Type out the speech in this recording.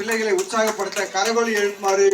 பிள்ளைகளை உற்சாகப்படுத்த கரகொலி எழுப்புமாறு